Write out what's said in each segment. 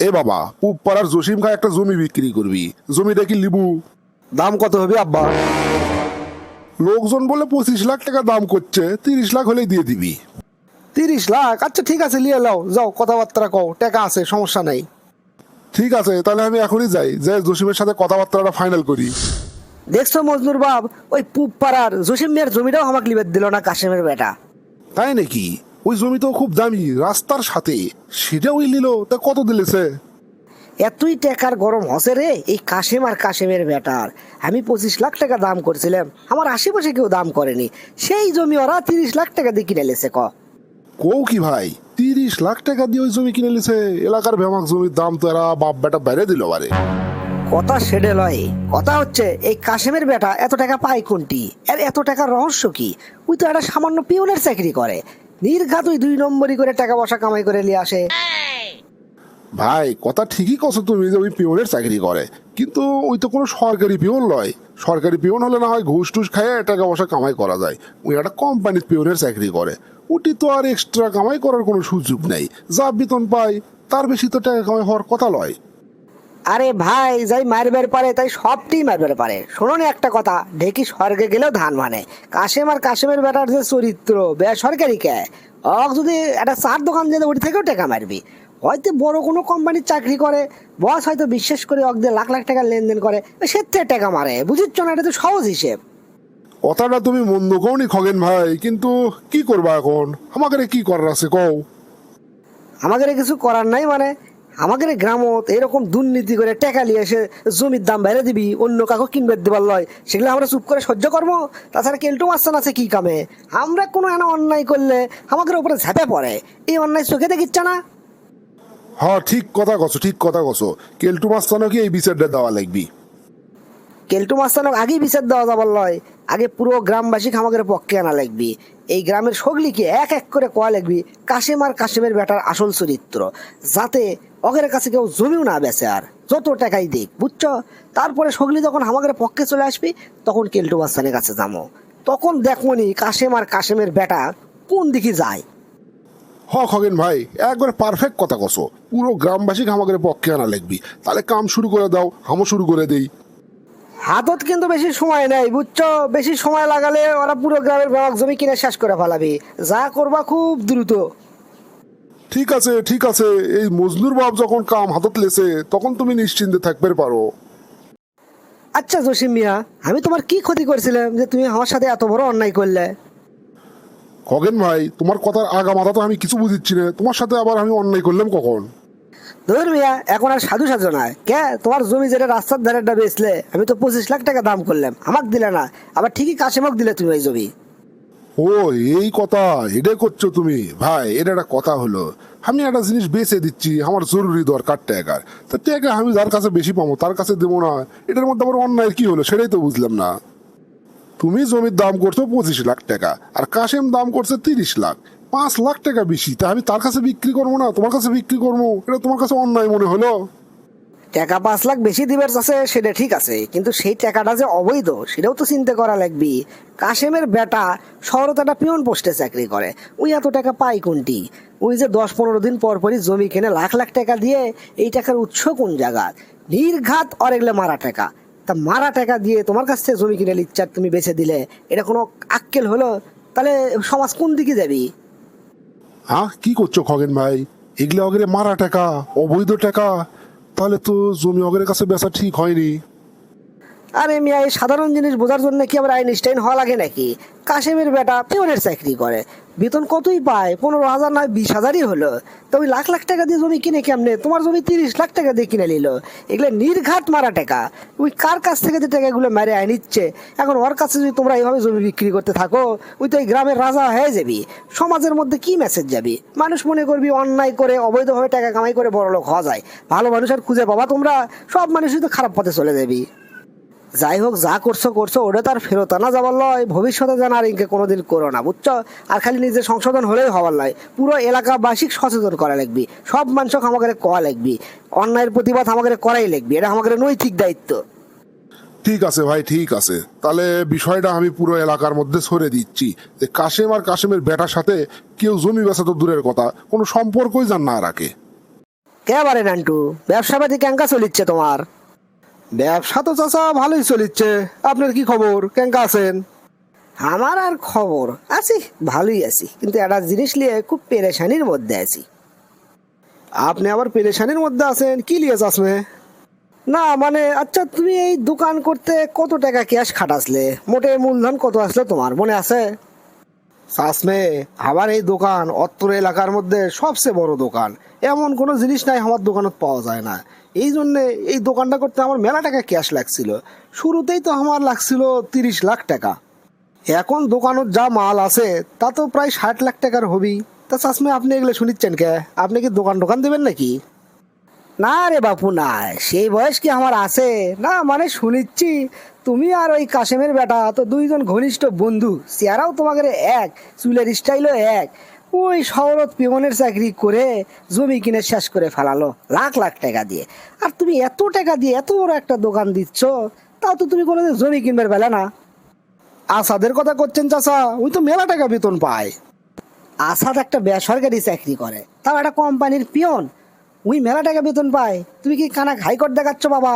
এ বাবা পুব পাড়ার জসিম খায় একটা জমি বিক্রি করবি। জমিটা কি লিবু? দাম কত হবে আব্বা? লোকজন বলে পঁচিশ লাখ টাকা দাম করছে তিরিশ লাখ হলেই দিয়ে দিবি। তিরিশ লাখ? আচ্ছা ঠিক আছে নিয়ে লাও যাও কথাবার্তা কও টাকা আছে সমস্যা নাই। ঠিক আছে তাহলে আমি এখনই যাই যে জসিমের সাথে কথাবার্তাটা ফাইনাল করি। দেখছ মজনুর বাপ ওই পুব পাড়ার জসিম মিয়ার জমিটাও আমাকে লিবের দিল না কাশেমের বেটা। তাই নাকি? ওই জমি তো খুব দামি রাস্তার সাথে। সেটা ওই নিল তা কত দিলেছে এতই টাকার গরম হসে রে এই কাশেম আর কাশেমের ব্যাটার। আমি পঁচিশ লাখ টাকা দাম করছিলাম আমার আশেপাশে কেউ দাম করেনি। সেই জমি ওরা তিরিশ লাখ টাকা দিয়ে কিনে লেছে ক। কৌ কি ভাই তিরিশ লাখ টাকা দিয়ে ওই জমি কিনে নিছে এলাকার ভেমাক জমির দাম তো এরা বাপ বেটা বাইরে দিল বারে। কথা সেডে লয় কথা হচ্ছে এই কাশেমের বেটা এত টাকা পায় কোনটি? আর এত টাকার রহস্য কি? ওই তো একটা সামান্য পিওনের চাকরি করে। নির্ঘাত ওই দুই নম্বরই করে টাকা পয়সা কামাই করে নিয়ে আসে। ভাই, কথা ঠিকই কছো তুমি যে ওই পিওনের চাকরি করে। কিন্তু ওই তো কোনো সরকারি পিওন নয় সরকারি পিওন হলে না হয় ঘুষ টুস খাইয়ে টাকা পয়সা কামাই করা যায়। ওই একটা কোম্পানির পিওনের চাকরি করে। ওটি তো আর এক্সট্রা কামাই করার কোনো সুযোগ নেই। যা বেতন পায়, তার বেশি তো টাকা কামাই হওয়ার কথা লয়। আরে ভাই যাই মারবার পারে তাই সবটি মারবার পারে। শোনো না একটা কথা ঢেকি স্বর্গে গেলেও ধান মানে। কাশেম আর কাশেমের বেটার যে চরিত্র বেসরকারি কে? অক যদি একটা চার দোকান যেতে ওটি থেকেও টাকা মারবি। হয়তো বড় কোনো কোম্পানির চাকরি করে বস হয়তো বিশ্বাস করে অক দিয়ে লাখ লাখ টাকা লেনদেন করে সে থেকে টাকা মারে। বুঝিচ্ছ না এটা তো সহজ হিসেব। কথাটা তুমি মন্দ কওনি খগেন ভাই কিন্তু কি করবা এখন? আমাকে কি করার আছে কও। আমাদের কিছু করার নাই মানে। আমাদের গ্রামত এরকম দুর্নীতি করে টাকা নিয়ে এসে জমির দাম বেড়ে দিবি অন্য কাকু কিনবে দেবার লয়। সেগুলো আমরা চুপ করে সহ্য করব? তাছাড়া কেল্টু মাস্তান আছে কি কামে? আমরা কোনো এনা অন্যায় করলে আমাদের উপরে ঝাঁপে পড়ে। এই অন্যায় চোখে দেখিচ্ছে না? হ্যাঁ ঠিক কথা কছো ঠিক কথা কছো। কেলটু কি এই বিচারটা দেওয়া লাগবি? কেল্টু মাস্তানক আগেই বিচার দেওয়া যাবার লয়? আগে পুরো গ্রামবাসী আমাদের পক্ষে আনা লাগবি। এই গ্রামের সগলিকে এক এক করে কোয়া লাগবি কাশেম আর কাশেমের বেটার আসল চরিত্র, যাতে অগের কাছে কেউ জমিও না বেচে আর। যত টাকাই দিক, বুঝছ? তারপরে সগলি যখন আমাদের পক্ষে চলে আসবি, তখন কেল্টু মাস্তানের কাছে যাব তখন দেখমনি কাশেম আর কাশেমের বেটা কোন দিকে যায়? হ, খগেন ভাই, একবার পারফেক্ট কথা কছো পুরো গ্রামবাসীকে আমাদের পক্ষে আনা লাগবি। তাহলে কাম শুরু করে দাও হামও শুরু করে দেই। হাতত কিন্তু বেশি সময় নেই বুঝছ? বেশি সময় লাগালে ওরা পুরো গ্রামের বাবাক জমি কিনে শেষ করে ফেলাবি। যা করবা খুব দ্রুত। ঠিক আছে ঠিক আছে। এই মজনুর বাপ যখন কাম হাতত লেছে তখন তুমি নিশ্চিন্তে থাকবে পারো। আচ্ছা জসিম মিয়া আমি তোমার কি ক্ষতি করেছিলাম যে তুমি আমার সাথে এত বড় অন্যায় করলে? খগেন ভাই তোমার কথার আগা মাথা তো আমি কিছু বুঝিচ্ছি না। তোমার সাথে আবার আমি অন্যায় করলাম কখন? ধর মিয়া, এখন আর সাধু সাধু নয় কে? তোমার জমি যেটা রাস্তার ধারেটা বেচলে, আমি তো পঁচিশ লাখ টাকা দাম করলাম। আমাক দিলে না, আবার ঠিকই কাশেমক দিলে তুমি ওই জমি। ও, এই কথা এটা করছ তুমি। ভাই, এটা একটা কথা হলো। আমি একটা জিনিস বেচে দিচ্ছি, আমার জরুরি দরকার টাকার। তা টাকা আমি যার কাছে বেশি পাবো, তার কাছে দেবো না। এটার মধ্যে আমার অন্যায় কি হলো, সেটাই তো বুঝলাম না। তুমি জমির দাম করছ পঁচিশ লাখ টাকা, আর কাশেম দাম করছে তিরিশ লাখ। পাঁচ লাখ টাকা বেশি। তা আমি তার কাছে বিক্রি করব না, তোমার কাছে বিক্রি করব? এটা তোমার কাছে অন্যায় মনে হলো? টাকা পাঁচ লাখ বেশি দিবার আছে সেটা ঠিক আছে, কিন্তু সেই টাকাটা যে অবৈধ, সেটাও তো চিন্তা করা লাগবি। কাশেমের বেটা শহরে একটা পিয়ন পোস্টে চাকরি করে, ওই এত টাকা পাই কোনটি? ওই যে দশ পনেরো দিন পর পরই জমি কিনে লাখ লাখ টাকা দিয়ে এই টাকার উৎস কোন জায়গা? নির্ঘাত আর এগুলো মারা টাকা। তা মারা টাকা দিয়ে তোমার কাছ থেকে জমি কিনে নিচ্ছে তুমি বেছে দিলে, এটা কোনো আক্কেল হলো? তাহলে সমাজ কোন দিকে যাবি? হ্যাঁ? কি করছ খগেন ভাই? এগুলো অগরে মারা টাকা, অবৈধ টাকা। তাহলে তো জমি অগরের কাছে বেচা ঠিক হয়নি। আরে মিয়া, এই সাধারণ জিনিস বোঝার জন্য কি আবার আইনস্টাইন হওয়া লাগে নাকি? কাশেমের বেটা পিওনের চাকরি করে। বেতন কতই পায়? পনেরো হাজার নয়, বিশ হাজারই হলো। তো ওই লাখ লাখ টাকা দিয়ে জমি কিনে কেমনে? তোমার জমি তিরিশ লাখ টাকা দিয়ে কিনে নিল। এগুলো নির্ঘাত মারা টাকা। ওই কার কাছ থেকে যে টাকাগুলো মেরে আয় নিচ্ছে? এখন ওর কাছে যদি তোমরা এইভাবে জমি বিক্রি করতে থাকো, ওই তো এই গ্রামের রাজা হয়ে যাবি। সমাজের মধ্যে কি মেসেজ যাবি? মানুষ মনে করবি অন্যায় করে, অবৈধভাবে টাকা কামাই করে বড় লোক হওয়া যায়। ভালো মানুষ আর খুঁজে পাবা তোমরা। সব মানুষই তো খারাপ পথে চলে যাবি। যাই হোক যা করছ করছ ওটা তার ফেরত আনা যাবার লয় ভবিষ্যতে যেন আর ইনকে কোনোদিন করো না বুঝছ? আর খালি নিজের সংশোধন হলেই হবার লয় পুরো এলাকাবাসিক সচেতন করা লাগবি। সব মানুষকে আমাকে কয়া লাগবি। অন্যায়ের প্রতিবাদ আমাকে করাই লাগবি। এটা আমাদের নৈতিক দায়িত্ব। ঠিক আছে ভাই ঠিক আছে। তাহলে বিষয়টা আমি পুরো এলাকার মধ্যে সরে দিচ্ছি। যে কাশেম আর কাশেমের বেটার সাথে কেউ জমি বেচা তো দূরের কথা কোনো সম্পর্কই জান না রাখে। কে বারে নান্টু? ব্যবসা পাতি কেঙ্কা চলিচ্ছে তোমার? ব্যবসা তো চাচা ভালোই চলিচ্ছে। আপনার কি খবর? কেঙ্কা আছেন? আমার আর খবর? আছি ভালোই আছি। কিন্তু একটা জিনিস নিয়ে খুব পেরেশানির মধ্যে আছি। আপনি আবার পেরেশানির মধ্যে আছেন? কি লিয়ে চাষমে না মানে আচ্ছা তুমি এই দোকান করতে কত টাকা ক্যাশ খাটাসলে? মোটে মূলধন কত আসলে তোমার মনে আছে? চাষমে আমার এই দোকান অত্তর এলাকার মধ্যে সবচেয়ে বড় দোকান। এমন কোনো জিনিস নাই আমার দোকানত পাওয়া যায় না। এই জন্যে এই দোকানটা করতে আমার মেলা টাকা ক্যাশ লাগছিল। শুরুতেই তো আমার লাগছিল তিরিশ লাখ টাকা। এখন দোকানত যা মাল আছে, তা তো প্রায় ষাট লাখ টাকার হবি তা চাষমে, আপনি এগুলো শুনিচ্ছেন কে? আপনি কি দোকান দোকান দেবেন নাকি? না রে বাপু, না। সেই বয়স কি আমার আছে? না মানে শুনিচ্ছি। তুমি আর ওই কাশেমের বেটা, তো দুইজন ঘনিষ্ঠ বন্ধু। চেহারাও তোমাদের এক, চুলের স্টাইলও এক। ওই শহরত পিমনের চাকরি করে জমি কিনে শেষ করে ফেলালো, লাখ লাখ টাকা দিয়ে। আর তুমি এত টাকা দিয়ে এত বড় একটা দোকান দিচ্ছ, তাও তো তুমি কোনোদিন জমি কিনবার বেলা না। আসাদের কথা করছেন চাচা ওই তো মেলা টাকা বেতন পায়। আসাদ একটা বেসরকারি চাকরি করে, তাও একটা কোম্পানির পিয়ন। ওই মেলা টাকা বেতন পায়, তুমি কি কানা হাইকোর্ট দেখাচ্ছ বাবা?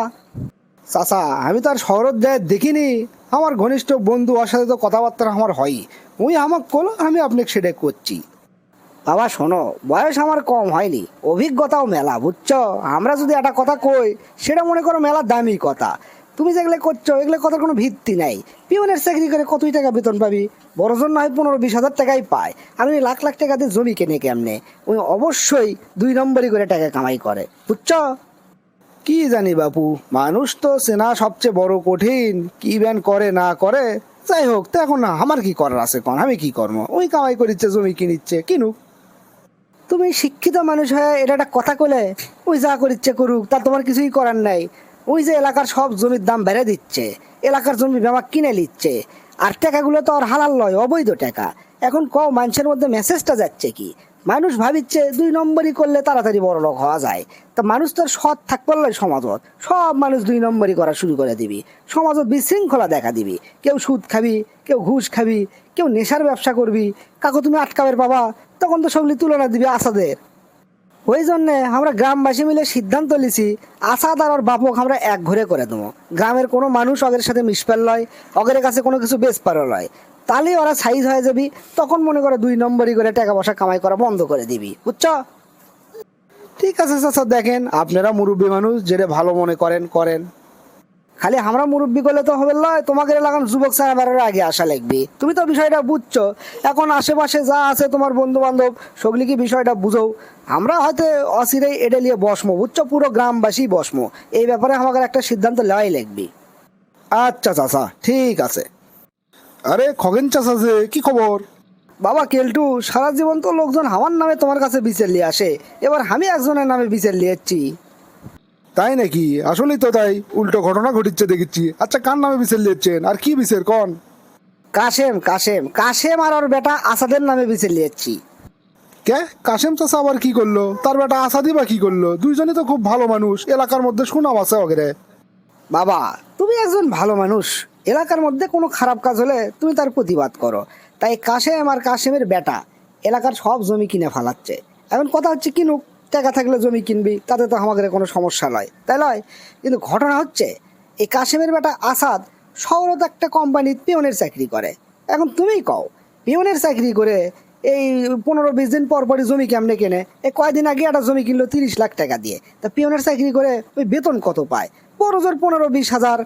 চাচা, আমি তো আর শহরত দেয় দেখিনি, আমার ঘনিষ্ঠ বন্ধু ওর সাথে তো কথাবার্তা আমার হয় ওই আমাকে কলো, আমি আপনাকে সেটা করছি। বাবা, শোনো, বয়স আমার কম হয়নি, অভিজ্ঞতাও মেলা, বুঝছ? আমরা যদি একটা কথা কই, সেটা মনে করো মেলা দামি কথা। তুমি যেগুলো করছ, এগুলো কথার কোনো ভিত্তি নাই। পিওনের চাকরি করে কতই টাকা বেতন পাবি? বড় জন নয়, পনেরো, বিশ হাজার টাকাই পায়। আর উনি লাখ লাখ টাকা দিয়ে জমি কেনে কেমনে? উনি অবশ্যই দুই নম্বরই করে টাকা কামাই করে, বুঝছ? কি জানি বাপু, মানুষ তো চেনা সবচেয়ে বড় কঠিন, কি ব্যান করে, না করে? যাই হোক, তো এখন না আমার কি করার আছে কোন? আমি কি করব? ওই কামাই করিচ্ছে, জমি কিনিচ্ছে, কিনুক। তুমি শিক্ষিত মানুষ হয়ে এটা একটা কথা কলে ওই যা করিচ্ছে করুক, তা তোমার কিছুই করার নাই। ওই যে এলাকার সব জমির দাম বেড়ে দিচ্ছে, এলাকার জমি বেমা কিনে নিচ্ছে, আর টাকাগুলো তো আর হালাল নয়, অবৈধ টাকা। এখন কও, মানুষের মধ্যে মেসেজটা যাচ্ছে কি? মানুষ ভাবিচ্ছে দুই নম্বরই করলে তাড়াতাড়ি বড় লোক হওয়া যায়। তা মানুষ তো সৎ থাক পারলে সমাজত। সব মানুষ দুই নম্বরই করা শুরু করে দিবি। সমাজত বিশৃঙ্খলা দেখা দিবি। কেউ সুদ খাবি, কেউ ঘুষ খাবি কেউ নেশার ব্যবসা করবি, কাকু তুমি আটকাবের বাবা, তখন তো সবলি তুলনা দিবি আসাদের। ওই জন্যে আমরা গ্রামবাসী মিলে সিদ্ধান্ত লিছি আসাদ আর ওর বাপক আমরা এক ঘরে করে দেবো। গ্রামের কোনো মানুষ ওদের সাথে মিশপার লয় ওদের কাছে কোনো কিছু বেশ পারো লয় তাহলেই ওরা সাইজ হয়ে যাবি, তখন মনে করে দুই নম্বরই করে টাকা পয়সা কামাই করা বন্ধ করে দিবি, বুঝছ? ঠিক আছে স্যার দেখেন, আপনারা মুরব্বী মানুষ, যেটা ভালো মনে করেন করেন। খালি আমরা মুরব্বী করলে তো হবে লয় তোমাকে লাগান যুবক সাহেবের আগে আসা লাগবে। তুমি তো বিষয়টা বুঝছ এখন আশেপাশে যা আছে তোমার বন্ধু বান্ধব সবলি কি বিষয়টা বুঝো? আমরা হয়তো অসিরেই এটা নিয়ে বসমো বুঝছ? পুরো গ্রামবাসী বসমো। এই ব্যাপারে আমাকে একটা সিদ্ধান্ত নেওয়াই লাগবে। আচ্ছা চাচা ঠিক আছে। আরে খগেন চাচা যে কি খবর? বাবা কেলটু সারা জীবন তো লোকজন আমার নামে তোমার কাছে বিচার নিয়ে আসে। এবার আমি একজনের নামে বিচার নিয়েছি তাই নাকি? আসলেই তো তাই। উল্টো ঘটনা ঘটিচ্ছে দেখেছি। আচ্ছা কার নামে বিচার লিখছেন আর কি বিচার কন? কাশেম কাশেম। কাশেম আর ওর বেটা আসাদের নামে বিচার নিয়েছি কে? কাশেম চাচা আবার কি করল? তার বেটা আসাদি বা কি করল? দুইজনই তো খুব ভালো মানুষ। এলাকার মধ্যে সুনাম আছে ওগেরে। বাবা তুমি একজন ভালো মানুষ। এলাকার মধ্যে কোনো খারাপ কাজ হলে তুমি তার প্রতিবাদ করো। তাই কাশেম আর কাশেমের বেটা এলাকার সব জমি কিনে ফেলাচ্ছে। এখন কথা হচ্ছে কিনুক। টাকা থাকলে জমি কিনবি, তাতে তো আমাদের কোনো সমস্যা নয় তাই নয় কিন্তু ঘটনা হচ্ছে, এই কাশেমের বেটা আসাদ শহরত একটা কোম্পানির পিওনের চাকরি করে। এখন তুমিই কও পিওনের চাকরি করে এই পনেরো বিশ দিন পর পরই জমি কেমনে কেনে? এই কয়দিন আগে একটা জমি কিনলো তিরিশ লাখ টাকা দিয়ে। তা পিওনের চাকরি করে ওই বেতন কত পায়? বড় জোর পনেরো বিশ হাজার,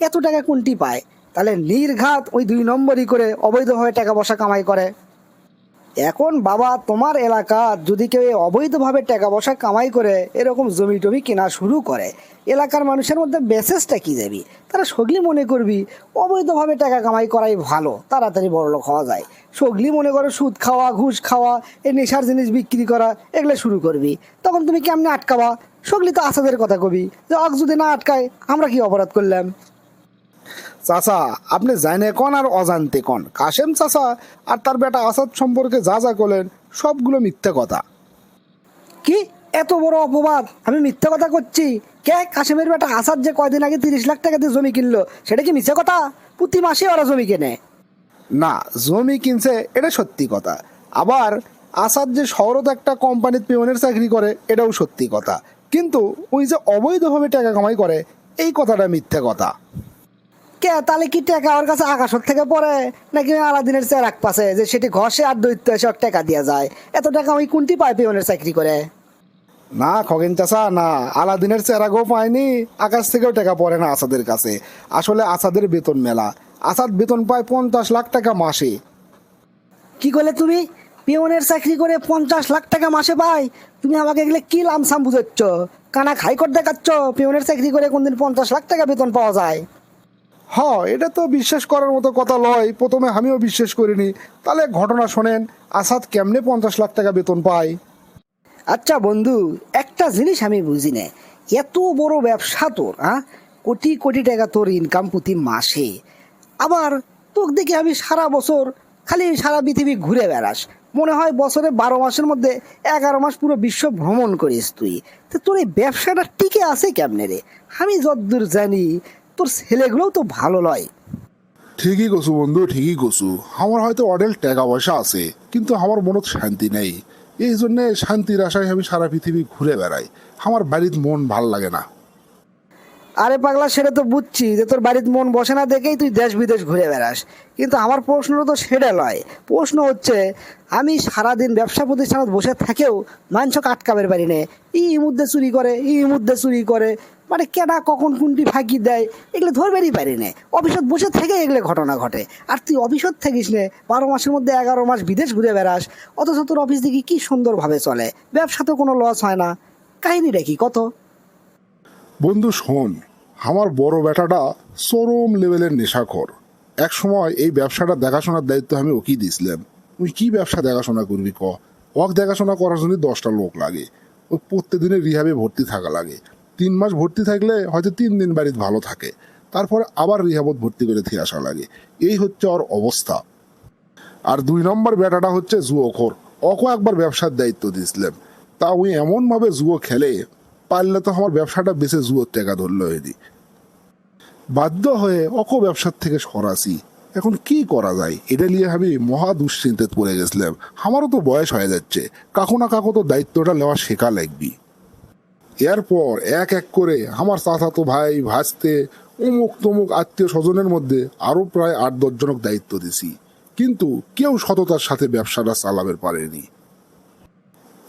এত টাকা কোনটি পায়? তাহলে নির্ঘাত ওই দুই নম্বরই করে অবৈধভাবে টাকা পয়সা কামাই করে। এখন বাবা, তোমার এলাকা যদি কেউ অবৈধভাবে টাকা পয়সা কামাই করে, এরকম জমি টমি কেনা শুরু করে, এলাকার মানুষের মধ্যে মেসেজটা কি যাবি তারা সগলি মনে করবি, অবৈধভাবে টাকা কামাই করাই ভালো, তাড়াতাড়ি বড়লোক হওয়া যায়। সগলি মনে করো সুদ খাওয়া, ঘুষ খাওয়া, এই নেশার জিনিস বিক্রি করা, এগুলো শুরু করবি। তখন তুমি কেমনে আটকাবা? সগলি তো আসাদের কথা কবি, যে অক যদি না আটকায়, আমরা কি অপরাধ করলাম? চাচা আপনি জানে কন আর অজান্তে কন? কাশেম চাচা আর তার বেটা আসাদ সম্পর্কে যা যা করলেন সবগুলো মিথ্যে কথা। কি? এত বড় অপবাদ? আমি মিথ্যা কথা করছি কে? কাশেমের বেটা আসাদ যে কয়দিন আগে তিরিশ লাখ টাকা দিয়ে জমি কিনলো সেটা কি মিথ্যা কথা? প্রতি মাসে ওরা জমি কেনে। না জমি কিনছে এটা সত্যি কথা। আবার আসাদ যে শহরত একটা কোম্পানির পিওনের চাকরি করে এটাও সত্যি কথা। কিন্তু ওই যে অবৈধভাবে টাকা কামাই করে এই কথাটা মিথ্যে কথা। কে তাহলে কি টাকা ওর কাছে আকাশত থেকে পড়ে? নাকি আলাদিনের চেরাক পাশে যে সেটি ঘষে আর দৈত্য এসে টাকা দেওয়া যায়? এত টাকা ওই কোনটি পায় পিওনের চাকরি করে? না খগেন চাষা না। আলাদিনের চেরাগও পায়নি আকাশ থেকেও টাকা পড়ে না আসাদের কাছে। আসলে আসাদের বেতন মেলা। আসাদ বেতন পায় পঞ্চাশ লাখ টাকা মাসে। কি করলে তুমি? পিওনের চাকরি করে পঞ্চাশ লাখ টাকা মাসে পায়? তুমি আমাকে এগুলো কি লামসাম বুঝাচ্ছ? কানা খাই করে দেখাচ্ছ পিওনের চাকরি করে কোনদিন পঞ্চাশ লাখ টাকা বেতন পাওয়া যায়? হ এটা তো বিশ্বাস করার মতো কথা লয়। প্রথমে আমিও বিশ্বাস করিনি। তাহলে ঘটনা শোনেন, আসাদ কেমনে পঞ্চাশ লাখ টাকা বেতন পায়? আচ্ছা বন্ধু, একটা জিনিস আমি বুঝি না। এত বড় ব্যবসা তোর হ্যাঁ কোটি কোটি টাকা তোর ইনকাম প্রতি মাসে। আবার তোকে দেখে আমি সারা বছর খালি সারা পৃথিবী ঘুরে বেড়াস। মনে হয় বছরে বারো মাসের মধ্যে এগারো মাস পুরো বিশ্ব ভ্রমণ করিস তুই। তো তোর এই ব্যবসাটা টিকে আছে কেমনে রে? আমি যতদূর জানি তোর ছেলেগুলোও তো ভালো লয়। ঠিকই কসু বন্ধু ঠিকই কসু। আমার হয়তো অডেল টাকা পয়সা আছে কিন্তু আমার মনত শান্তি নেই। এই জন্য শান্তির আশায় আমি সারা পৃথিবী ঘুরে বেড়াই। আমার বাড়ির মন ভালো লাগে না। আরে পাগলা সেটা তো বুঝছি যে তোর বাড়িতে মন বসে না দেখেই তুই দেশ বিদেশ ঘুরে বেড়াস। কিন্তু আমার প্রশ্নটা তো সেটা নয় প্রশ্ন হচ্ছে আমি সারাদিন ব্যবসা প্রতিষ্ঠানত বসে থাকেও মাংসকে আটকাবের পারি নে। ই মুদ্দে চুরি করে ই মুদ্দে চুরি করে। মানে কেডা কখন কোনটি ফাঁকি দেয়, এগুলো ধরবেরই পারি নে। অফিসত বসে থেকে এগুলো ঘটনা ঘটে। আর তুই অফিসত থাকিস নে, বারো মাসের মধ্যে এগারো মাস বিদেশ ঘুরে বেড়াস, অথচ তোর অফিস দেখি কি সুন্দরভাবে চলে। ব্যবসা তো কোনো লস হয় না। কাহিনীটা কি, কত? বন্ধু, শোন, আমার বড় বেটাটা চরম লেভেলের নেশাখর। এক সময় এই ব্যবসাটা দেখাশোনার দায়িত্ব আমি ওকেই দিয়েছিলাম। তুই কি ব্যবসা দেখাশোনা করবি ক? ওয়াক দেখাশোনা করার জন্য দশটা লোক লাগে। ও প্রত্যেক দিনে রিহাবে ভর্তি থাকা লাগে। তিন মাস ভর্তি থাকলে হয়তো তিন দিন বাড়িতে ভালো থাকে। তারপরে আবার রিহাবত ভর্তি করে দিয়ে আসা লাগে। এই হচ্ছে ওর অবস্থা। আর দুই নম্বর ব্যাটাটা হচ্ছে জুয়োখোর অকো একবার ব্যবসার দায়িত্ব দিয়েছিলাম। তা ওই এমনভাবে জুয়ো খেলে, পারলে তো আমার ব্যবসাটা বেঁচে জুয়োর টাকা ধরলো এদি বাধ্য হয়ে অক ব্যবসার থেকে সরাসি। এখন কি করা যায়? এটা নিয়ে আমি মহা দুশ্চিন্তে পড়ে গেছিলাম। আমারও তো বয়স হয়ে যাচ্ছে। কাকু না কাকু তো দায়িত্বটা নেওয়া শেখা লাগবি এরপর এক এক করে আমার চাচাতো ভাই ভাসতে অমুক তমুক আত্মীয় স্বজনের মধ্যে আরও প্রায় আট দশজনক দায়িত্ব দিছি। কিন্তু কেউ সততার সাথে ব্যবসাটা চালাবে পারেনি।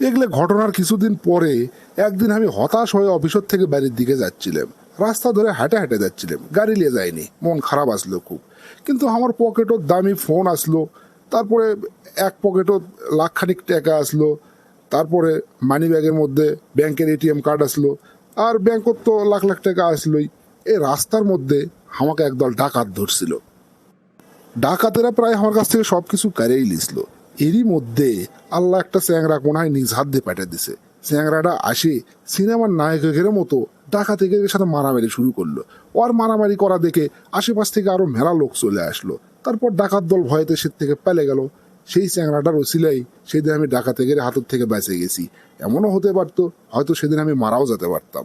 এগুলো ঘটনার কিছুদিন পরে একদিন আমি হতাশ হয়ে অফিসের থেকে বাড়ির দিকে যাচ্ছিলাম। রাস্তা ধরে হাঁটে হাঁটে যাচ্ছিলাম। গাড়ি নিয়ে যায়নি মন খারাপ আসলো খুব। কিন্তু আমার পকেটও দামি ফোন আসলো। তারপরে এক পকেটও লাখখানিক টাকা আসলো। তারপরে মানি ব্যাগের মধ্যে ব্যাংকের এটিএম কার্ড আসলো, আর ব্যাংকত তো লাখ লাখ টাকা আসলোই। এই রাস্তার মধ্যে আমাকে একদল ডাকাত ধরছিল। ডাকাতেরা প্রায় আমার কাছ থেকে সব কিছু কারেই লিসলো এরই মধ্যে আল্লাহ একটা চ্যাংরা কোনায় নিজ হাত দিয়ে পাঠিয়ে দিছে। চ্যাংরাটা আসে সিনেমার নায়কের মতো ডাকাতের সাথে মারামারি শুরু করল। ওর মারামারি করা দেখে আশেপাশ থেকে আরও মেলা লোক চলে আসলো। তারপর ডাকাত দল ভয়েতে সে থেকে পেলে গেল। সেই চ্যাংরাটার ওসিলাই সেদিন আমি ডাকাতের হাতের থেকে বেঁচে গেছি। এমনও হতে পারতো, হয়তো সেদিন আমি মারাও যেতে পারতাম।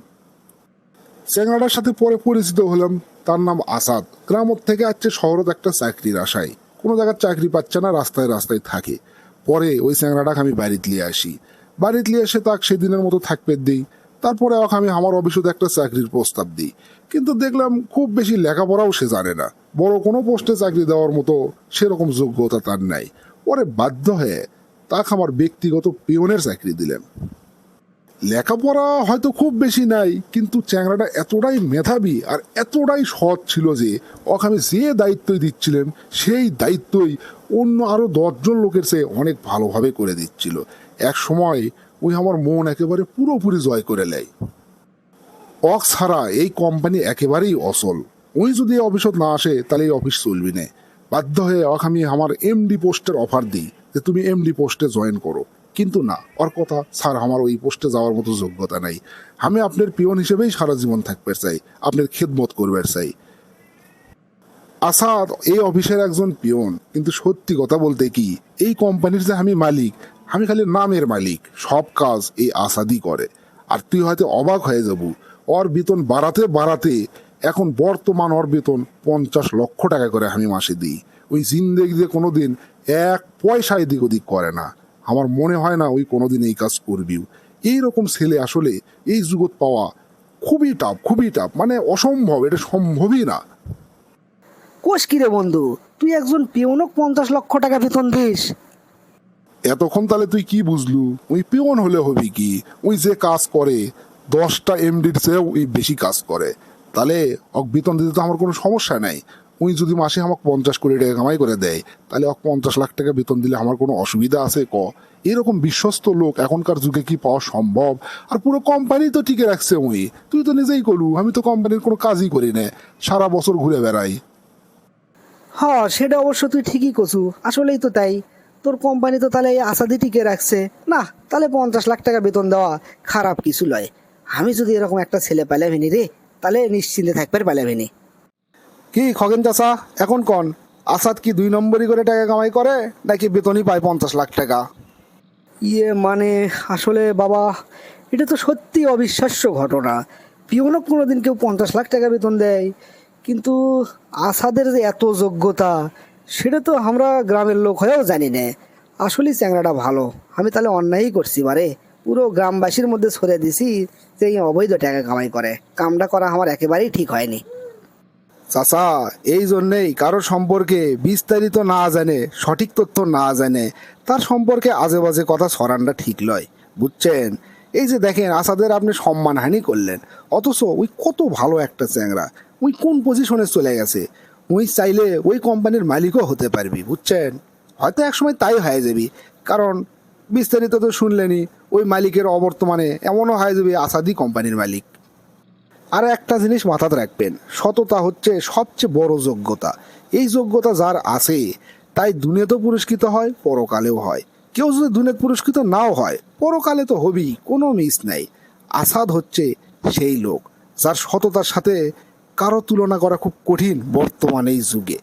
চ্যাংরাটার সাথে পরে পরিচিত হলাম, তার নাম আসাদ। গ্রামত থেকে আসছে শহরত একটা চাকরির আশায়। কোনো জায়গার চাকরি পাচ্ছে না, রাস্তায় রাস্তায় থাকে। পরে ওই চ্যাংরাটাকে আমি বাড়িতে নিয়ে আসি। বাড়িতে নিয়ে এসে তাক সেদিনের মতো থাকবে দিই। তারপরে আমি আমার অফিসে একটা চাকরির প্রস্তাব দিই। কিন্তু দেখলাম খুব বেশি লেখাপড়াও সে জানে না। বড় কোনো পোস্টে চাকরি দেওয়ার মতো সেরকম যোগ্যতা তার নাই। পরে বাধ্য হয়ে তাকে আমার ব্যক্তিগত পিয়নের চাকরি দিলেন। লেখাপড়া হয়তো খুব বেশি নাই, কিন্তু চ্যাংরাটা এতটাই মেধাবী আর এতটাই সৎ ছিল যে ওকে আমি যে দায়িত্বই দিচ্ছিলেন, সেই দায়িত্বই অন্য আরও দশজন লোকের চেয়ে অনেক ভালোভাবে করে দিচ্ছিল। এক সময় ওই আমার মন একেবারে পুরোপুরি জয় করে নেয়। অক ছাড়া এই কোম্পানি একেবারেই অসল ওই যদি অফিসত না আসে, তাহলে এই অফিস চলবি না। বাধ্য হয়ে অক আমি আমার এমডি পোস্টের অফার দিই যে তুমি এমডি পোস্টে জয়েন করো। কিন্তু না, ওর কথা, স্যার, আমার ওই পোস্টে যাওয়ার মতো যোগ্যতা নাই। আমি আপনার পিয়ন হিসেবেই সারা জীবন থাকবে চাই, আপনার খেদমত করবে চাই। আসাদ, এই অফিসের একজন পিয়ন, কিন্তু সত্যি কথা বলতে কি, এই কোম্পানির যে আমি মালিক, আমি খালি নামের মালিক, সব কাজ এই আসাদই করে। আর তুই হয়তো অবাক হয়ে যাবু, ওর বেতন বাড়াতে বাড়াতে এখন বর্তমান ওর বেতন পঞ্চাশ লক্ষ টাকা করে আমি মাসে দিই। ওই জিন্দেগিতে কোনোদিন এক পয়সা এদিক ওদিক করে না। আমার মনে হয় না ওই কোনোদিন এই কাজ করবিও এই রকম ছেলে আসলে এই যুগত পাওয়া খুবই টাফ খুবই টাফ মানে অসম্ভব এটা সম্ভবই না। কোষ কিরে বন্ধু তুই একজন পিউনক পঞ্চাশ লক্ষ টাকা বেতন দিস। এতক্ষণ তাহলে তুই কি বুঝলু? ওই পিওন হলে হবি কি? ওই যে কাজ করে দশটা এমডির চেয়েও ওই বেশি কাজ করে। তাহলে বেতন দিতে তো আমার কোনো সমস্যা নাই। উনি যদি মাসে আমাকে পঞ্চাশ কোটি টাকা কামাই করে দেয়, তাহলে অক পঞ্চাশ লাখ টাকা বেতন দিলে আমার কোনো অসুবিধা আছে ক? এরকম বিশ্বস্ত লোক এখনকার যুগে কি পাওয়া সম্ভব? আর পুরো কোম্পানি তো টিকে রাখছে উনি। তুই তো নিজেই করলু আমি তো কোম্পানির কোনো কাজই করি না। সারা বছর ঘুরে বেড়াই। হ্যাঁ সেটা অবশ্য তুই ঠিকই কছু আসলেই তো তাই। তোর কোম্পানি তো তাহলে এই আশাদি টিকে রাখছে। না, তাহলে পঞ্চাশ লাখ টাকা বেতন দেওয়া খারাপ কিছু লয়। আমি যদি এরকম একটা ছেলে পেলাভিনি রে তাহলে নিশ্চিন্তে থাকবে পেলাভিনি কি খগেন চাচা এখন কন? আসাদ কি দুই নম্বরই করে টাকা কামাই করে নাকি বেতনই পায় পঞ্চাশ লাখ টাকা? ইয়ে মানে আসলে বাবা এটা তো সত্যি অবিশ্বাস্য ঘটনা। পিওনও কোনো দিন কেউ পঞ্চাশ লাখ টাকা বেতন দেয় কিন্তু আসাদের যে এত যোগ্যতা সেটা তো আমরা গ্রামের লোক হয়েও জানি না। আসলেই চ্যাংরাটা ভালো আমি তাহলে অন্যায়ই করছি বারে। পুরো গ্রামবাসীর মধ্যে সরে দিছি যে এই অবৈধ টাকা কামাই করে। কামটা করা আমার একেবারেই ঠিক হয়নি। চাচা, এই জন্যেই কারও সম্পর্কে বিস্তারিত না জানে, সঠিক তথ্য না জানে, তার সম্পর্কে আজে বাজে কথা সরানটা ঠিক লয় বুঝছেন? এই যে দেখেন, আসাদের আপনি সম্মানহানি করলেন। অথচ ওই কত ভালো একটা চ্যাংরা, ওই কোন পজিশনে চলে গেছে? ওই চাইলে ওই কোম্পানির মালিকও হতে পারবি, বুঝছেন? হয়তো একসময় তাই হয়ে যাবি, কারণ বিস্তারিত তো শুনলেনই, ওই মালিকের অবর্তমানে এমনও হয় যাবে আসাদি কোম্পানির মালিক। আর একটা জিনিস মাথাতে রাখবেন, সততা হচ্ছে সবচেয়ে বড় যোগ্যতা। এই যোগ্যতা যার আছে, তাই দুনিয়াতেও পুরস্কৃত হয়, পরকালেও হয়। কেউ যদি দুনিয়াত পুরস্কৃত নাও হয়, পরকালে তো হবেই, কোনো মিস নাই। আসাদ হচ্ছে সেই লোক, যার সততার সাথে কারও তুলনা করা খুব কঠিন বর্তমান এই যুগে।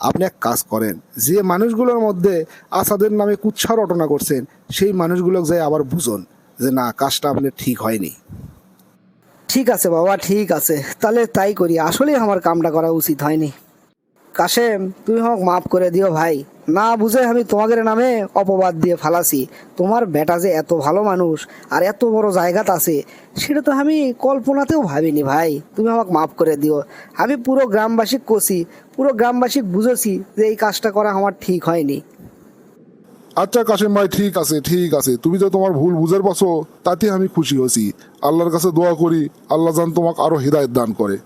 আপনি এক কাজ করেন, যে মানুষগুলোর মধ্যে আসাদের নামে কুচ্ছা রটনা করছেন, সেই মানুষগুলোকে যাই আবার বুঝুন, যে না, কাজটা আপনার ঠিক হয়নি। ঠিক আছে বাবা, ঠিক আছে। তাহলে তাই করি। আসলেই আমার কামটা করা উচিত হয়নি। কাশেম, তুমি আমাকে মাফ করে দিও ভাই। না বুঝে আমি তোমাদের নামে অপবাদ দিয়ে ফালাসি তোমার বেটা যে এত ভালো মানুষ আর এত বড় জায়গাত আছে, সেটা তো আমি কল্পনাতেও ভাবিনি ভাই। তুমি আমাকে মাফ করে দিও। আমি পুরো গ্রামবাসী কষি, পুরো গ্রামবাসী বুঝেছি যে এই কাজটা করা আমার ঠিক হয়নি। আচ্ছা কাশেম ভাই, ঠিক আছে ঠিক আছে। তুমি তো তোমার ভুল বুঝার পাছো তাতে আমি খুশি হয়েছি। আল্লাহর কাছে দোয়া করি, আল্লাহ জান তোমাকে আরও হৃদায়ত দান করে।